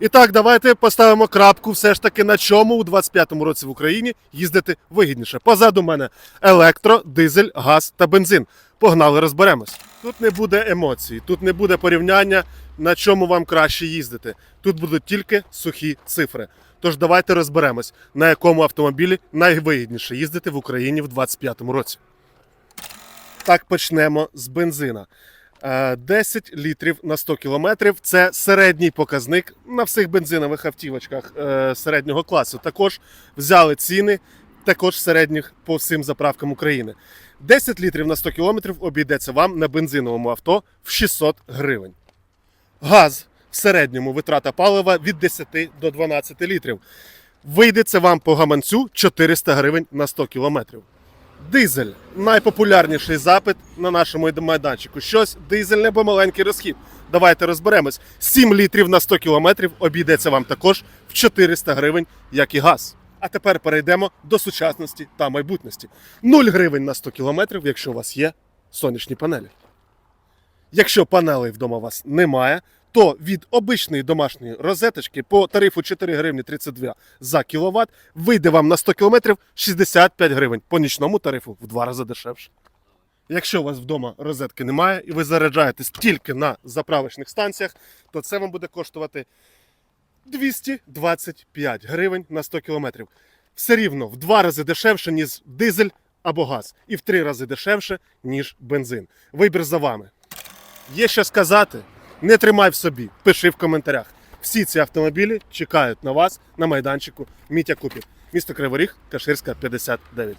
І так, давайте поставимо крапку все ж таки на чому у 25-му році в Україні їздити вигідніше. Позаду мене електро, дизель, газ та бензин. Погнали, розберемось. Тут не буде емоцій, тут не буде порівняння, на чому вам краще їздити. Тут будуть тільки сухі цифри. Тож давайте розберемось, на якому автомобілі найвигідніше їздити в Україні в 25-му році. Так почнемо з бензина. Е, 10 літрів на 100 кілометрів це середній показник на всіх бензинових автівочках е, середнього класу. Також взяли ціни, також середніх по всім заправкам України. 10 літрів на 100 кілометрів обійдеться вам на бензиновому авто в 600 гривень. Газ в середньому витрата палива від 10 до 12 літрів. Вийде це вам по гаманцю 400 гривень на 100 кілометрів. Дизель найпопулярніший запит на нашому майданчику. Щось дизельне, бо маленький розхід. Давайте розберемось. 7 літрів на 100 кілометрів обійдеться вам також в 400 гривень, як і газ. А тепер перейдемо до сучасності та майбутності. 0 гривень на 100 кілометрів, якщо у вас є сонячні панелі. Якщо панелей вдома у вас немає, то від обичної домашньої розеточки по тарифу 4 гривні 32 за кіловат вийде вам на 100 кілометрів 65 гривень. По нічному тарифу в два рази дешевше. Якщо у вас вдома розетки немає і ви заряджаєтесь тільки на заправочних станціях, то це вам буде коштувати 225 гривень на 100 кілометрів. Все рівно в два рази дешевше, ніж дизель або газ, і в три рази дешевше, ніж бензин. Вибір за вами. Є що сказати? Не тримай в собі, пиши в коментарях. Всі ці автомобілі чекають на вас на майданчику Мітя Купів. Місто Криворіг, Каширська, 59.